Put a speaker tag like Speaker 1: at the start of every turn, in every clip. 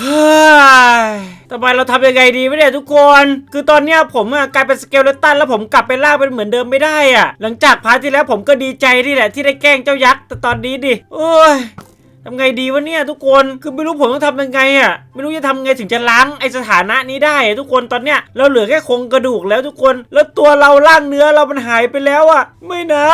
Speaker 1: เฮ้ยทำไมเราทำยังไงดีไม่เนี่ยทุกคน คือตอนเนี้ยผมอะกลายเป็นสเกลเลตันแล้วผมกลับไปล่างเป็นเหมือนเดิมไม่ได้อะหลังจากพาร์ทที่แล้วผมก็ดีใจนี่แหละที่ได้แกล้งเจ้ายักษ์แต่ตอนนี้ดิโอ้ยทำไงดีวะเนี่ยทุกคนคือไม่รู้ผมต้องทำยังไงอะไม่รู้จะทำไงถึงจะล้างไอสถานะนี้ได้ทุกคนตอนเนี้ยเราเหลือแค่โครงกระดูกแล้วทุกคน แล้วตัวเราล่างเนื้อเรามันหายไปแล้วอะไม่นะ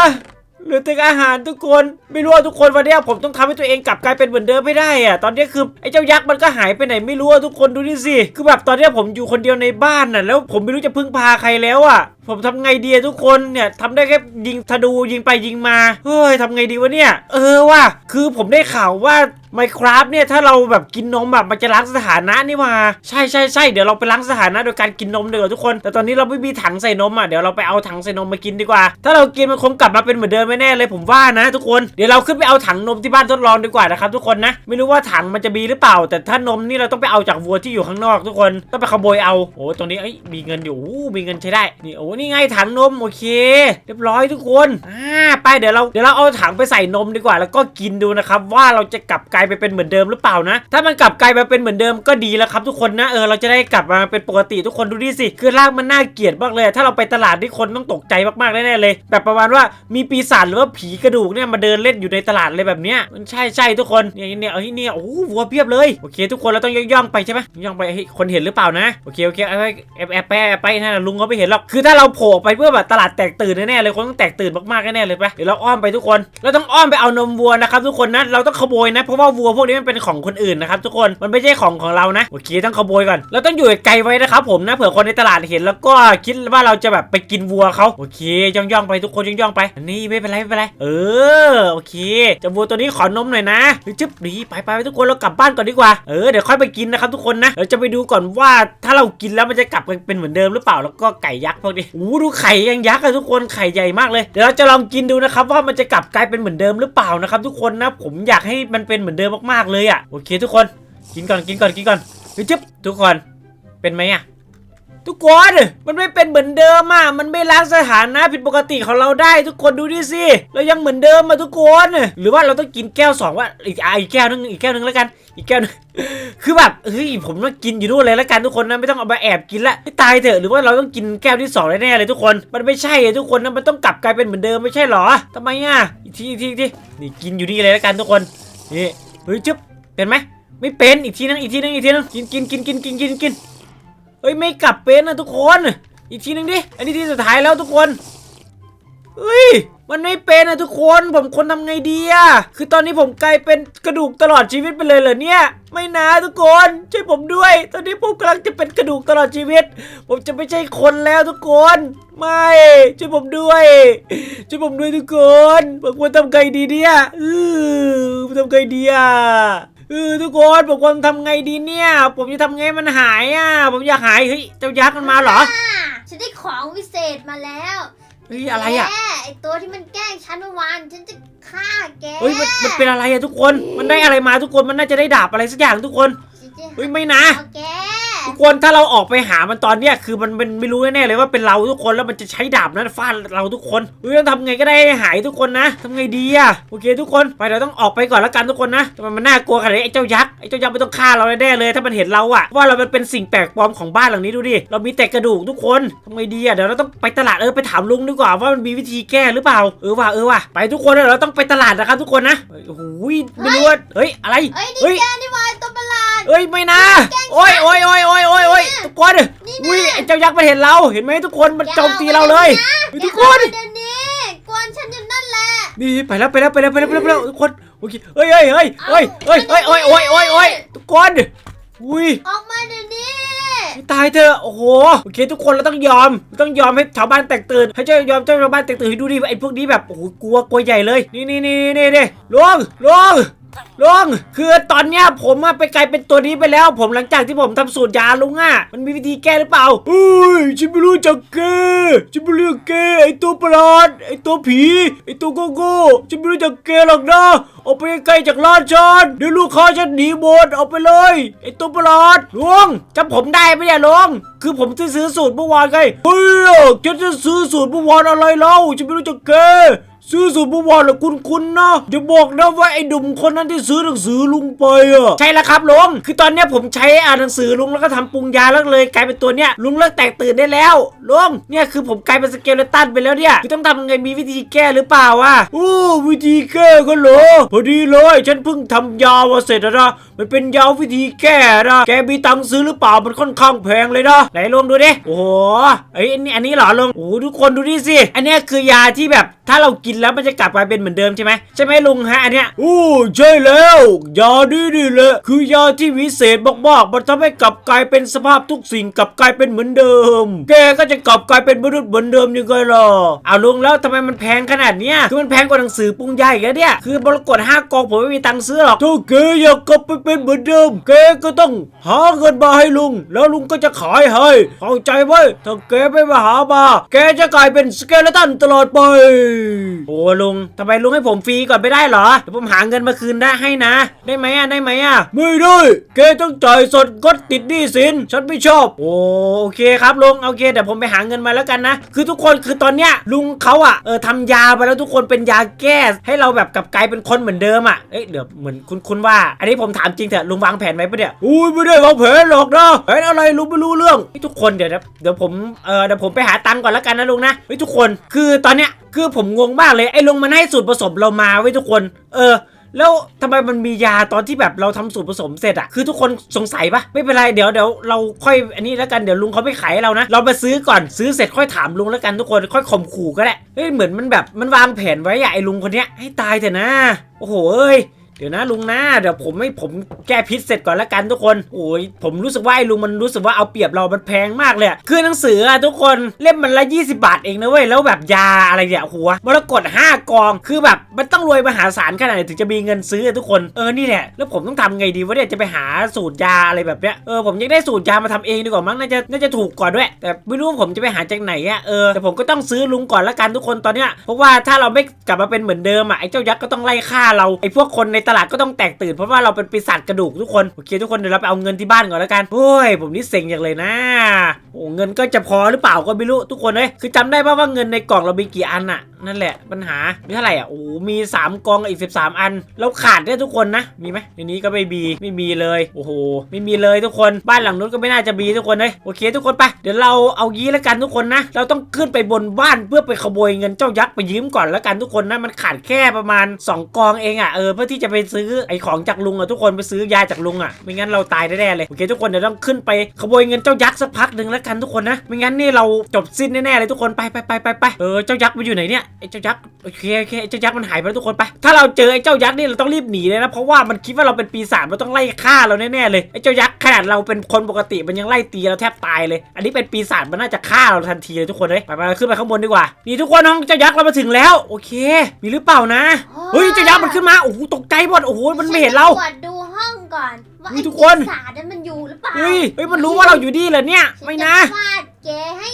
Speaker 1: หรือถึงอาหารทุกคนไม่รู้ว่าทุกคนวันนี้ผมต้องทำให้ตัวเองกลับกลายเป็นเหมือนเดิมไม่ได้อะตอนนี้คือไอ้เจ้ายักษ์มันก็หายไปไหนไม่รู้อะทุกคนดูนี่สิคือแบบตอนนี้ผมอยู่คนเดียวในบ้านน่ะแล้วผมไม่รู้จะพึ่งพาใครแล้วอะผมทำไงดีอะทุกคนเนี่ยทำได้แค่ยิงธนูยิงไปยิงมา เฮ้ยทำไงดีวะเนี่ย เออว่ะคือผมได้ข่าวว่า Minecraft เนี่ยถ้าเราแบบกินนมแบบมันจะล้างสถานะนี่มาใช่ใช่ใช่เดี๋ยวเราไปล้างสถานะโดยการกินนมเดี๋ยวทุกคน แต่ตอนนี้เราไม่มีถังใส่นมอะเดี๋ยวเราไปเอาถังใส่นมมากินดีกว่า ถ้าเรากินมันคงกลับมาเป็นเหมือนเดิมไม่แน่เลยผมว่านะ ทุกคนเดี๋ยวเราขึ้นไปเอาถังนมที่บ้านทดลองดีกว่านะครับทุกคนนะไม่รู้ว่าถังมันจะมีหรือเปล่า แต่ถ้านมนี่เราต้องไปเอาจากวัวที่อยู่ข้างนอกทุกคนต้องไปขโมยเอาโอ้ตรงนี้เอ้ยมีเงินอยู่มีเงินใช้ได้นี่โอ้นี่ไงถังนมโอเค เรียบร้อยทุกคนอ่าไปเดี๋ยวเราเดี๋ยวเราเอาถังไปใส่นมดีกว่า แล้วก็กินดูนะครับว่าเราจะกลับกลายไปเป็นเหมือนเดิมหรือเปล่านะ ถ้ามันกลับกลายมาเป็นเหมือนเดิมก็ดีแล้วครับทุกคนนะเออเราจะได้กลับมาเป็นปกติทุกคนดูดิสิคือร่างมันน่าเกลียดมากเลย ถ้าเราไปตลาดที่คนต้องตกใจมากๆแน่ๆเลย แบบประมาณว่ามีปีศาจหรือว่าผีกระดูกเนี่ยมาเดินเล่นอยู่ในตลาดเลยแบบเนี้ยมันใช่ใช่ทุกคนเนี่ยเนี่ยเอ้ยเนี่ยโอ้โหวัวเพียบเลยโอเค ทุกคนเราต้องย่องๆไปใช่ไหมย่องไปให้คนเห็นหรือเปล่านะโอเคโอเคไปแอบแอบไปแอบไปนั่นนะลุงเขาไม่เห็นหรอกคือถ้าเราราโผล่ไปเพื่อแบบตลาดแตกตื่นแน่ๆเลยคนต้องแตกตื่นมากๆแน่ๆเลยไปเดี๋ยวเราอ้อมไปทุกคนเราต้องอ้อมไปเอานมวัวนะครับทุกคนนะเราต้องขโมยนะเพราะว่าวัวพวกนี้มันเป็นของคนอื่นนะครับทุกคนมันไม่ใช่ของของเรานะโอเคต้องขโมยก่อนเราต้องอยู่ไกลไว้นะครับผมนะเผื่อคนในตลาดเห็น แล้วก็คิดว่าเราจะแบบไปกินวัวเขาโอเคย่องๆไปทุกคนย่องๆไปนนี้ไม่เป็นไรไม่เป็นไรเออโอเคจะวัวตัวนี้ขอนมหน่อยนะจึ๊บดีไปไปทุกคนเรากลับบ้านก่อนดีกว่าเออเดี๋ยวค่อยไปกินนะครับทุกคนนะเราจะไปดูก่อนว่าถ้าเรากินแล้วมันจะกลับเป็นเหมือนเดิมหรือเปล่าแล้วก็ไก่ยักษ์พวกนี้โอ้ดูไข่ยังยักษ์อะทุกคนไข่ใหญ่มากเลย เดี๋ยวเราจะลองกินดูนะครับว่ามันจะกลับกลายเป็นเหมือนเดิมหรือเปล่านะครับ ทุกคนนะผมอยากให้มันเป็นเหมือนเดิมมากๆเลยอะโอเค ทุกคนกินก่อนกินก่อนกินก่อนเฮ้ยจิ๊บทุกคนเป็นไหมอะ ทุกคนมันไม่เป็นเหมือนเดิมอะมันไม่ล้างสถานะผิดปกติของเราได้ ทุกคนดูดิสิเรายังเหมือนเดิมอะทุกคน หรือว่าเราต้องกินแก้วสองว่าอีกอะอีกแก้วนึงอีกแก้วนึงแล้วกัน อีกแก้วนึงคือแบบเฮ้ยผมต้องกินอยู่นู่นเลยแล้วกันทุกคนนะไม่ต้องเอามาแอบกินละให้ตายเถอะหรือว่าเราต้องกินแก้วที่สองแน่ๆเลยทุกคน มันไม่ใช่ทุกคนนะมันต้องกลับกลายเป็นเหมือนเดิมไม่ใช่หรอทำไมอะอีกทีอีกทีอีกทีนี่กินอยู่นี่เลยแล้วกันทุกคนนี่เฮ้ยจึ๊บเป็นไหมไม่เป็นอีกทีนึงอีกทีนึงอีกทีนึงกินกินกินกินกินกินกิน เฮ้ยไม่กลับเป็นนะทุกคน อีกทีนึงดิ อันนี้ที่สุดท้ายแล้วทุกคนเฮ้ย มันไม่เป็นอะทุกคน ผมคนทำไงดีอะคือตอนนี้ผมกลายเป็นกระดูกตลอดชีวิตไปเลยเหรอเนี่ย ไม่นะทุกคน ช่วยผมด้วย ตอนนี้ผมกำลังจะเป็นกระดูกตลอดชีวิต ผมจะไม่ใช่คนแล้วทุกคน ไม่ ช่วยผมด้วย ช่วยผมด้วยทุกคน ผมควรทำไงดีเนี่ยเออทำไงดีอะ เออทุกคนผมควรทำไงดีเนี่ย ผมจะทำไงให้มันหายอะ ผมอยากหายเฮ้ยเจ้ายักษ์มันมาเหรอ
Speaker 2: อ่าฉันได้ของวิเศษมาแล้ว
Speaker 1: เฮ้ยอะไรอะ
Speaker 2: แกไอตัวที่มันแกล้งฉันเมื่อวานฉันจะฆ่าแก
Speaker 1: เฮ้ยมันมันเป็นอะไรอะทุกคนมันได้อะไรมาทุกคนมันน่าจะได้ดาบอะไรสักอย่างทุกคน
Speaker 2: ฉันจะ
Speaker 1: เฮ้ยไม่นะ
Speaker 2: เอาแก
Speaker 1: ทุกคนถ้าเราออกไปหามันตอนเนี้ยคือมันเป็นไม่รู้แน่ๆเลยว่าเป็นเราทุกคนแล้วมันจะใช้ดาบนั้นฟาดเราทุกคนเฮ้ยต้องทำไงก็ได้ให้หายทุกคนนะทำไงดีอะโอเคทุกคนไปเราต้องออกไปก่อนแล้วกันทุกคนนะทำไมมันน่ากลัวขนาดนี้ไอ้เจ้ายักษ์ไอ้เจ้ายักษ์มันต้องฆ่าเราแน่ๆเลย ถ้ามันเห็นเราอะว่าเรามันเป็นสิ่งแปลกปลอมของบ้านหลังนี้ดูดิเรามีแต่กระดูกทุกคนทำไงดีอะเดี๋ยวเราต้องไปตลาดเออไปถามลุงดีกว่าว่ามันมีวิธีแก้หรือเปล่าเออว่ะเออว่ะไปทุกคนเดี๋ยวเราต้องไปตลาดนะครับทุกคนนะเฮ้ยโอ้โหไม่รู้ว่าเฮ้ยอะไร
Speaker 2: เอ้ย
Speaker 1: เฮ้
Speaker 2: นี่
Speaker 1: ย
Speaker 2: แกนี่หวายตัวประหลาด
Speaker 1: เอ้ยไม่นะโอ้ยโอ้ยโอ้ยโอ้ยโอ้ยโอ้ยทุกคน
Speaker 2: นี่
Speaker 1: อุ้ย
Speaker 2: นะ
Speaker 1: ไอ้เจ้ายักษ์มันเห็นเรา เห็นไหมทุกคนมันโจมตีเราเลยเฮ้ย
Speaker 2: แก
Speaker 1: ทุกค
Speaker 2: เอา
Speaker 1: น
Speaker 2: ไปเดี๋ยวนี้กวนฉันอยู่นั่นแหละ
Speaker 1: นี่ไปแล้วไปแล้วไปแล้วไปแล้วไปแล้วไปแล้วทุกคนโอเคเฮ้ยเฮ้ยเฮ้ยเฮ้ยเฮ้ยเฮ้ยโอ้ยโอ้ยโอ้ยโอ้ยทุกคนอุ้ย
Speaker 2: ออกมาเดี๋ยวนี้
Speaker 1: ตายเถอะโอ้โหโอเค ทุกคนเราต้องยอมเราต้องยอมให้ชาวบ้านแตกตื่น ให้เจ้ายอมเจ้าชาวบ้านแตกตื่นให้ดูดิไอ้พวกนี้แบบโอ้โหกลัวกลัวใหญ่เลย นี่นี่นี่นี่นี่ลงลง ลุงคือตอนเนี้ยผมอะไปกลายเป็นตัวนี้ไปแล้ว ผมหลังจากที่ผมทำสูตรยาลุงอะมันมีวิธีแก้หรือเปล่าเฮ้ยฉันไม่รู้จักแกฉันไม่รู้จักแกไอตัวประหลาดไอตัวผีไอตัวโกโก้ฉันไม่รู้จักแกหรอกนะออกไปไกลจากร้านฉันเดี๋ยวลูกค้าฉันหนีหมดออกไปเลยไอตัวประหลาดลุงจำผมได้ไหมเนี่ยลุงคือผมที่ซื้อสูตรเมื่อวานไงเฮ้ยฉันจะซื้อสูตรเมื่อวานอะไรเล่าฉันไม่รู้จักแก ซื้อสูตรเมื่อวานเหรอคุณคุณนะจะบอกนะว่าไอ้ดุมคนนั้นที่ซื้อหนังสือลุงไปอะใช่แล้วครับลุงคือตอนเนี้ยผมใช้อ่านหนังสือลุงแล้วก็ทำปรุงยาแล้วเลยกลายเป็นตัวเนี้ยลุงเลิกแตกตื่นได้แล้วลุงเนี่ยคือผมกลายเป็นสเกเลตันไปแล้วเนี่ยคือต้องทำยังไงมีวิธีแก้หรือเปล่าวะโอ้วิธีแก้ก็เหรอพอดีเลย ฉันเพิ่งทำยามาเสร็จนะมันเป็นยาวิธีแก้นะแกมีตังค์ซื้อหรือเปล่ามันค่อนข้างแพงเลยนะไหนลองดูดิโอ้โหเอ้ยอันนี้อันนี้เหรอลุงโอ้โหทุกคนดูดิสิอันเนี้ยคือยาที่แบบถ้าเรากินแล้วมันจะกลับมาเป็นเหมือนเดิมใช่ไหมใช่ไหมลุงฮะอันเนี้ยโอ้ใช่แล้วยาดีนี่แหละคือยาที่วิเศษมากๆมันทำให้กลับกลายเป็นสภาพทุกสิ่งกลับกลายเป็นเหมือนเดิม แกก็จะกลับกลายเป็นมนุษย์เหมือนเดิมยังไงล่ะเอาลุงแล้วทำไมมันแพงขนาดเนี้ยคือมันแพงกว่าหนังสือปรุงยาอีกแล้วเนี่ยคือบรกฎห้ากองผมไม่มีตังค์ซื้อหรอกถ้าแกอยากกลับไปเป็นเหมือนเดิมแกก็ต้องหาเงินมาให้ลุง แล้วลุงก็จะขายให้เข้าใจไหมถ้าแกไม่มาหามาแกจะกลายเป็นสเกเลตันตลอดไปโอ้ลุงทำไมลุงให้ผมฟรีก่อนไม่ได้เหรอเดี๋ยวผมหาเงินมาคืนได้ให้นะ ได้ไหมอะได้ไหมอะไม่ได้แกต้องจ่ายสดก็ติดหนี้สินฉันไม่ชอบ โอโอเคครับลุงโอเคเดี๋ยวผมไปหาเงินมาแล้วกันนะ คือทุกคนคือตอนเนี้ยลุงเขาอะเออทำยาไปแล้วทุกคนเป็นยาแก้ให้เราแบบกลับกลายเป็นคนเหมือนเดิมอะเอ้ยเดี๋ยวเหมือนคุณคุณว่า อันนี้ผมถามจริงเถอะลุงวางแผนไว้ปะเนี่ยอุ้ยไม่ได้วางแผนหรอกนะแผนอะไรลุงไม่รู้เรื่องเฮ้ยทุกคนเดี๋ยวนะเดี๋ยวผมเออเดี๋ยวผมไปหาตังค์ก่อนแล้วกันนะลุงนะเฮ้ยทุกคนคือตอนเนี้ย คือผมงงมากเลยไอ้ลุงมันให้สูตรผสมเรามาไว้ทุกคน เออ แล้วทำไมมันมียาตอนที่แบบเราทำสูตรผสมเสร็จอะคือทุกคนสงสัยปะไม่เป็นไรเดี๋ยวเดี๋ยวเราค่อยอันนี้แล้วกันเดี๋ยวลุงเขาไม่ขายให้เรานะ เราไปซื้อก่อนซื้อเสร็จค่อยถามลุงแล้วกันทุกคนค่อยข่มขู่ก็ได้เฮ้ยเหมือนมันแบบมันวางแผนไว้อะไอ้ลุงคนเนี้ยให้ตายเถอะนะ โอ้โหเอ้ย ดี๋ยวนะลุงนะเดี๋ยวผมไม่ผมแก้พิษเสร็จก่อนละกันทุกคนโอ้ยผมรู้สึกว่าไอ้ลุงมันรู้สึกว่าเอาเปรียบเรามันแพงมากเลยคือหนังสืออะทุกคนเล่มมันละ 20 บาทเองนะเว้ยแล้วแบบยาอะไรเนี่ยหัวมรกต5กองคือแบบมันต้องรวยมหาศาลขนาดไหนถึงจะมีเงินซื้อทุกคนเออนี่แหละแล้วผมต้องทำไงดีวะเนี่ยจะไปหาสูตรยาอะไรแบบเนี้ยเออผมยังได้สูตรยามาทำเองดีกว่ามั้งน่าจะน่าจะถูกกว่าด้วย แต่ไม่รู้ผมจะไปหาจากไหนอะเออแต่ผมก็ต้องซื้อลุงก่อนละกันทุกคนตอนเนี้ยเพราะว่าถ้าเราไม่กลับมาเป็นเหมือนเดิมอะไอ้เจ้ายักษ์ก็ต้องไล่ฆ่าเราไอ้พวกคนในตลาดก็ต้องแตกตื่น เพราะว่าเราเป็นปีศาจกระดูกทุกคนโอเคทุกคนเดี๋ยวเราไปเอาเงินที่บ้านก่อนแล้วกันโอ้ยผมนี่เซ็งอย่างเลยนะโอ้เงินก็จะพอหรือเปล่าก็ไม่รู้ทุกคนเลยคือจำได้ป่าว่าเงินในกล่องเรามีกี่อันอะนั่นแหละปัญหามีเท่าไหร่อะโอ้มี3กองกับอีก 13 อันแล้วขาดได้ทุกคนนะมีไหมในนี้ก็ไม่มีไม่มีเลยโอ้โหไม่มีเลยทุกคนบ้านหลังนู้นก็ไม่น่าจะมีทุกคนเลยโอเคทุกคนไปเดี๋ยวเราเอางี้แล้วกันทุกคนนะ เราต้องขึ้นไปบนบ้านเพื่อไปขโมยเงินเจ้ายักษ์ไปยืมก่อนแล้วกันทุกคนนะมันขาดแค่ประมาณ 2 กองเองอะเออเพื่อที่จะไปซื้อไอ้ของจากลุงอะทุกคนไปซื้อยาจากลุงอะไม่งั้นเราตายแน่ๆเลยโอเคทุกคนเดี๋ยวต้องขึ้นไปขโมยเงินเจ้ายักษ์สักพักหนึ่งแล้วกันทุกคนนะ ไม่งั้นนี่เราจบสิ้นแน่ๆเลยทุกคนไปไปไปไปไปเออเจ้ายักษ์มันอยู่ไหนเนี่ยไอ้เจ้ายักษ์โอเคโอเคไอ้เจ้ายักษ์มันหายไปแล้วทุกคนไป ถ้าเราเจอไอ้เจ้ายักษ์นี่เราต้องรีบหนีเลยนะเพราะว่ามันคิดว่าเราเป็นปีศาจมันต้องไล่ฆ่าเราแน่ๆเลยไอ้เจ้ายักษ์ขนาดเราเป็นคนปกติมันยังไล่ตีเราแทบตายเลย อันนี้เป็นปีศาจมันน่าจะฆ่าเราทันทีเลยทุกคนเลยไปไปขึ้นไปข้างบนดีกว่านี่ทุกคนน้องเจ้ายักษ์เรามาถึงแล้ว โอเค มีหรือเปล่านะเฮ้ยเจ้ายักษ์มันขึ้นมาโอ้โหตกใจหมดโอ้โหมันไม่เห็นเรา
Speaker 2: ฉัจะตวจดูห้องก่อนว่า
Speaker 1: เฮ้
Speaker 2: ไอ้
Speaker 1: ยทุกคน
Speaker 2: ปีศาจนั้นมันอยู่หรือเปล่า
Speaker 1: เฮ้ยเฮ้ยมันรู้ว่าเราอยู่นี่เหรอเนี่ย
Speaker 2: ฉั
Speaker 1: ไม่นะ
Speaker 2: จฟาดแกให้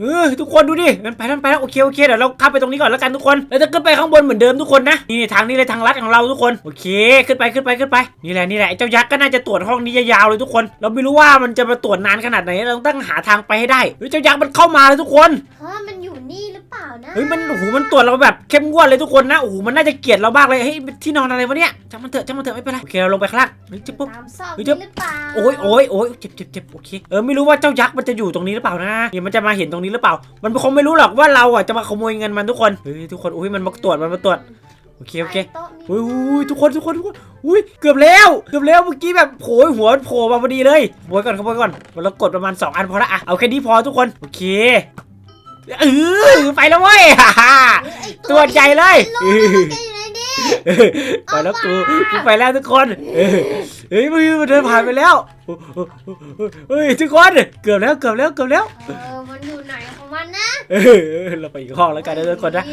Speaker 1: เออทุกคนดูดิมันไปแล้วมันไปแล้วโอเคโอเคเดี๋ยวเราข้ามไปตรงนี้ก่อนแล้วกันทุกคนแล้วจะขึ้นไปข้างบนเหมือนเดิมทุกคนนะนี่ทางนี้เลยทางลัดของเราทุกคนโอเคขึ้นไปขึ้นไปขึ้นไปนี่แหละนี่แหละไอ้เจ้ายักษ์ก็น่าจะตรวจห้องนี้ยาวๆเลยทุกคน เราไม่รู้ว่ามันจะมาตรวจนานขนาดไหนเราต้องหาทางไปให้ได้เฮ้ยเจ้ายักษ์มันเข้ามาเลยทุกคน
Speaker 2: เฮ้ยมันอยู่นี่หรือ เปล่านะ
Speaker 1: เฮ้ยมันโอ้โหมันตรวจเราแบบเข้มงวดเลยทุกคนนะโอ้โหมันน่าจะเกลียดเราบ้างเลยเฮ้ยที่นอนอะไรวะเนี่ยจังมันเถอะจังมันเถอะไม่เป็นไรโอเคเราลงไปข้างล่างเฮ้ยจิ๊บปุ๊บ
Speaker 2: ตามซอก
Speaker 1: เฮ้ย
Speaker 2: นี้
Speaker 1: เดี๋ยว
Speaker 2: หรือเปล่า
Speaker 1: โอ้ยโอ้ยโอ้ยเจ็บเจ็บเจ็บโอเค เออ ไม่รู้ว่าเจ้ายักษ์มันจะอยู่ตรงนี้หรือเปล่านะเนี่ยมันจะมาเห็นตรงนี้หรือเปล่า มันคงไม่รู้หรอกว่าเราอะจะมาขโมยเงินมันทุกคน เฮ้ย ทุกคน อุ้ย มันมาตรวจ มันมาตรวจ โอเค โอเค
Speaker 2: ใต้โต๊ะนี้
Speaker 1: อุ้ยอุ้ยทุกคนทุกคนทุกคนอุ้ยเกือบแล้วเกือบแล้วเมื่อกี้แบบโผล่หัวมันโผล่มาพอดีเลยขโมยก่อนขโมยก่อนเรากดประมาณ 2 อันพอละอะเอาแค่นี้พอทุกคนโอเค เออไปแล้วเว้ยฮ่าฮ่า
Speaker 2: เฮ้ยไอ้
Speaker 1: ตัวใหญ่เลย
Speaker 2: ไอ้ลูกมันแกอยู่ไหนดิ
Speaker 1: ไปแล้วกูกูไปแล้วทุกคนเออเฮ้ยมันมันเดินผ่านไปแล้วเฮ้ยทุกคนเกือบแล้วเกือบแล้วเกือบแล้ว
Speaker 2: เออมันอยู่ไหนข องมันนะ
Speaker 1: เออเราไปอีกห้องแล้วกันนะทุกคนนะ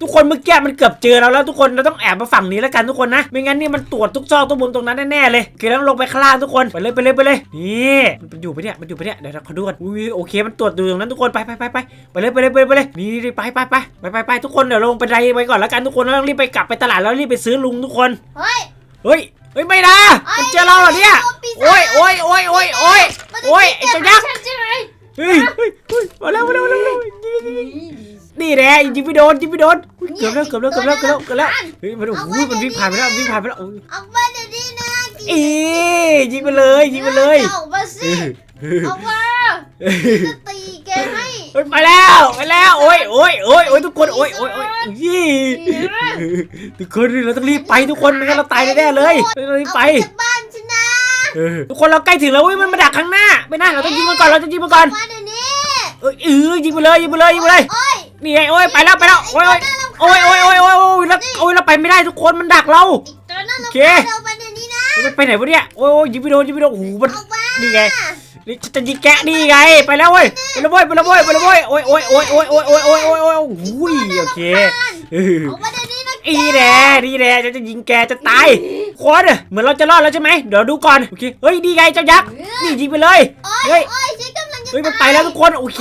Speaker 1: ทุกคนเมื่อกี้มันเกือบเจอเราแล้วทุกคนเราต้องแอบมาฝั่งนี้แล้วกันทุกคนนะ ไม่งั้นนี่มันตรวจทุกซอกทุกมุมตรงนั้นแน่ๆเลยโอเคแล้วลงไปข้างล่างทุกคนไปเลยไปเลยไปเลยนี่มันอยู่ไปเนี่ยมันอยู่ไปเนี่ยเดี๋ยวเราขอดูกันอุ้ยโอเค มันตรวจดูตรงนั้นทุกคนไปไปไปไปไปเลยไปเลยไปเลยไปเลยนี่นี่ไปไปไปไปไปไปทุกคนเดี๋ยวลงไปไดไปก่อนแล้วกันทุกคนแล้วรีบไปกลับไปตลาดแล้วรีบไปซื้อลุงทุกคน
Speaker 2: เฮ้ย
Speaker 1: เฮ้ยเฮ้ยไม่นะมันเจอเราเหรอเนี่ย
Speaker 2: ปีศาจ
Speaker 1: โอ้ยโอ้ยโอ้ยโอ้ยโอ้ย
Speaker 2: มันจะ
Speaker 1: โอ้ย
Speaker 2: กิน
Speaker 1: ไอ้เจ้ายักษ์
Speaker 2: ฉันใช่ไหม
Speaker 1: เฮ้ยเฮ้ยเฮ้ยมาแล้วมาแล้วมาแล้วมาแล้วนี่แหละยิงไปโดนยิงไปโดนเกือบแล้วเกือบแล้วเกือบแล้วเกือบแล้วเกือบแล้วเฮ้ยมันโอ้โหมันวิ่งผ่านไปแล้ววิ่งผ่านไปแล้วโอ้ย
Speaker 2: ออกมาเดี๋ยวนี้นะ
Speaker 1: อียิงไปเลยยิงไปเลย
Speaker 2: ออกมาสิออกมาจะตีแกให้
Speaker 1: เฮ้ยไปแล้วไปแล้วโอ้ยโอ้ยโอ้ยโอ้ยทุกคนโอ้ยโอ้ยโอ้ยยี่ทุกคนเราต้องรีบไปทุกคนไม่งั้นเราตายแน่ๆเลยเรารีบ
Speaker 2: เอา
Speaker 1: ไป
Speaker 2: ไปจากบ้านฉันนะ
Speaker 1: เออ ทุกคนเราใกล้ถึงแล้วเว้ยมันมาดักข้างหน้าไม่น่าเราต้องยิงมันก่อนเราต้องยิงมันก่อน
Speaker 2: มาเดี๋ยวนี้
Speaker 1: เออเออยิงไปเลยยิงไปเลยยิงไปเลย
Speaker 2: โอ้ย
Speaker 1: นี่ไงโอ้ยไปแล้วไปแล้วโอ้ยโอ้ยโอ้ยโอ้ยโอ้ยโอ้ยโอ้ยแล้วโอ้ยเราไปไม่ได้ทุกคนมันดักเรา
Speaker 2: อีกตัวนั่น
Speaker 1: โอ
Speaker 2: เรา
Speaker 1: เค
Speaker 2: เราไปเดี๋ยวนี้นะ
Speaker 1: มันไปไหนวะเนี่ยโอ้ยโอ้ยยิงไปโดนยิงไปโดนโอ้โหมัน
Speaker 2: ออกมา
Speaker 1: นี่ไงนี่จะยิงแกะนี่ไงไปแล้วเว้ยไปแล้วเว้ยไปแล้วเว้ยไปแล้วเว้ยโอ้ยโอ้ยโอ้ยโอ้ยโอ้ยโอ้ยโอ้ยโอ้ยโอ้ยโอ้ยอุ้ยโอเคเออ
Speaker 2: ออกมาเดี๋ยวนี้นะ
Speaker 1: อีแน่ดีแน่จะจะยิงแกจะตายโคตรเหมือนเราจะรอดแล้วใช่ไหมเดี๋ยวดูก่อนโอเคเฮ้ยดีไงเจ้ายักษ์นี่ยิงไปเลย
Speaker 2: โอ้
Speaker 1: เฮ้
Speaker 2: ย
Speaker 1: ย
Speaker 2: โอ้ยฉันกำลังจะ
Speaker 1: เฮ้ยมันไปแล้วทุกคนโอเค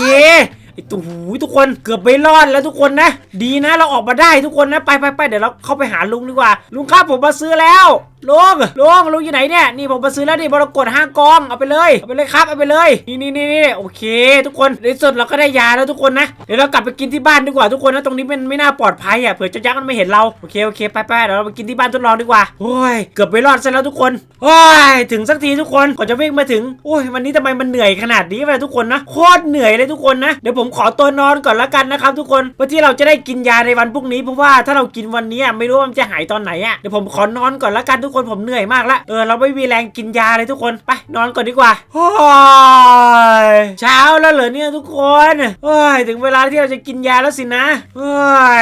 Speaker 1: ไอ้ตู่ทุกคนเกือบไม่รอดแล้วทุกคนนะ ดีนะเราออกมาได้ทุกคนนะไปไปไปเดี๋ยวเราเข้าไปหาลุงดีกว่า ลุงครับผมมาซื้อแล้วลุงลุงลุงอยู่ไหนเนี่ยนี่ผมมาซื้อแล้วนี่บรกดห้ากองเอาไปเลยเอาไปเลยครับเอาไปเลยนี่นี่นี่นี่โอเค ทุกคนในสุดเราก็ได้ยาแล้วทุกคนนะเดี๋ยวเรากลับไปกินที่บ้านดีกว่าทุกคนนะตรงนี้มันไม่น่าปลอดภัยอะเผื่อเจ้ายักษ์มันไม่เห็นเราโอเคโอเคไปไปเดี๋ยวเราไปกินที่บ้านทดลองดีกว่าโอ้ยเกือบไม่รอดซะแล้วทุกคนโอ้ยถึงสักทีทุกคนก่อนจะวิ่งมาถึงโอ้ยวันนี้ทำไมมันเหนื่อยขนาดนี้วะทุกคนนะโคตรเหนื่อยเลยทุกคนนะเดี๋ยวผมมขอตัวนอนก่อนละกันนะครับทุกคนเพื่อที่เราจะได้กินยาในวันพรุ่งนี้เพราะว่าถ้าเรากินวันนี้ไม่รู้ว่ามันจะหายตอนไหนอะเดี๋ยวผมขอนอนก่อนละกันทุกคนผมเหนื่อยมากละเออเราไม่มีแรงกินยาเลยทุกคนไปนอนก่อนดีกว่าโอ้ยเช้าแล้วเหรอเนี่ยทุกคนโอ้ยถึงเวลาที่เราจะกินยาแล้วสินะโอ้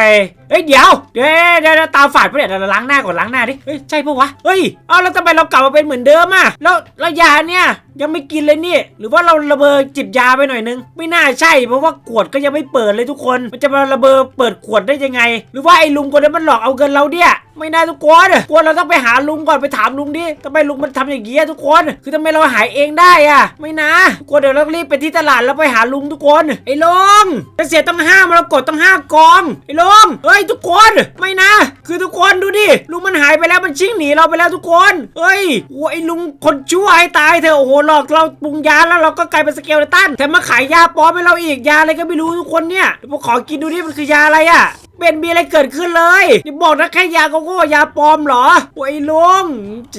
Speaker 1: ย เฮ้ยเดี๋ยวเดี๋ยวเดี๋ยวเดี๋ยวตาฝาดปะเนี่ยเดี๋ยวเราล้างหน้าก่อนล้างหน้าดิเฮ้ยใช่ปะวะเฮ้ยเอาแล้วทำไมเรากลับมาเป็นเหมือนเดิมอะแล้วแล้วยาเนี่ยยังไม่กินเลยนี่ หรือว่าเราระเบิดจิบยาไปหน่อยนึง ไม่น่าใช่เพราะว่าขวดก็ยังไม่เปิดเลยทุกคน มันจะมาระเบิดเปิดขวดได้ยังไง หรือว่าไอ้ลุงคนนั้นมันหลอกเอาเงินเราเนี่ยไม่น่าทุกคนกลัวเราต้องไปหาลุงก่อนไปถามลุงดิทำไมลุงมันทำอย่างนี้อะทุกคน คือทำไมเราหายเองได้อะไม่นะทุกคนเดี๋ยวเรารีบไปที่ตลาดแล้วไปหาลุงทุกคน ไอ้ลุงจะเสียต้องห้ามเรากดต้องห้ากองไอ้ลุงเฮ้ยทุกคน ไม่นะ คือทุกคนดูดิลุงมันหายไปแล้วมันชิ่งหนีเราไปแล้วทุกคนเฮ้ยโอ้ยไอ้ลุงคนชั่วให้ตายเถอะโอ้โหหลอกเราปรุงยาแล้วเราก็กลายเป็นสเกลเลตันแถมมาขายยาปลอมให้เราอีกยาอะไรก็ไม่รู้ทุกคนเนี่ยเดี๋ยวผมขอกินดูดิมันคือยาอะไรอะ เป็นมีอะไรเกิดขึ้นเลยอย่บอกนะแค่ยาโกโก้ยาปลอมเหรอโอ้ยลุง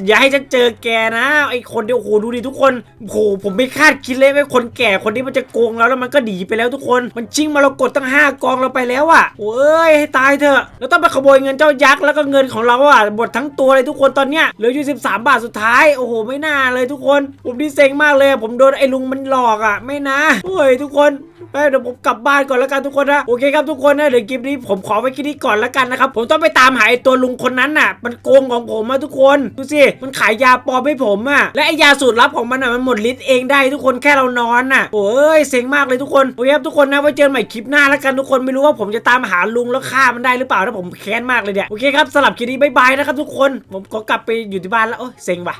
Speaker 1: อย่าให้ฉันเจอแกนะไอ้คนเดียวโอ้โหดูดิทุกคนโอ้โหผมไม่คาดคิดเลยว่าคนแก่คนนี้มันจะโกงเราแล้วมันก็หนีไปแล้วทุกคน มันชิงมาเรากดตั้งห้ากองเราไปแล้วอะโอ้ยให้ตายเถอะเราต้องไปขโมยเงินเจ้ายักษ์แล้วก็เงินของเราอะหมดทั้งตัวเลยทุกคนตอนเนี้ยเหลืออยู่13 บาทสุดท้ายโอ้โหไม่น่าเลยทุกคน ผมดีเซ็งมากเลย ผมโดนไอ้ลุงมันหลอกอะไม่นะโอ้ยทุกคน เดี๋ยวผมกลับบ้านก่อนแล้วกันทุกคนนะโอเคครับทุกคนนะเดี๋ยวคลิปนี้ผมขอไว้แค่นี้ก่อนแล้วกันนะครับผมต้องไปตามหาไอ้ตัวลุงคนนั้นน่ะ มันโกงของผมอะทุกคนดูสิมันขายยาปลอมให้ผมอะและไอ้ยาสูตรลับของมันอะมันหมดฤทธิ์เองได้ทุกคนแค่เรานอนน่ะโอ้ยเซ็งมากเลยทุกคนโอเคครับทุกคนนะไว้เจอกันใหม่คลิปหน้าแล้วกันทุกคนไม่รู้ว่าผมจะตามหาลุงแล้วฆ่ามันได้หรือเปล่าถ้าผมแค้นมากเลยเนี่ยโอเคครับสลับคลิปนี้บายบายนะครับทุกคนผมขอกลับไปอยู่ที่บ้านแล้วโอ้ยเซ็งว่ะ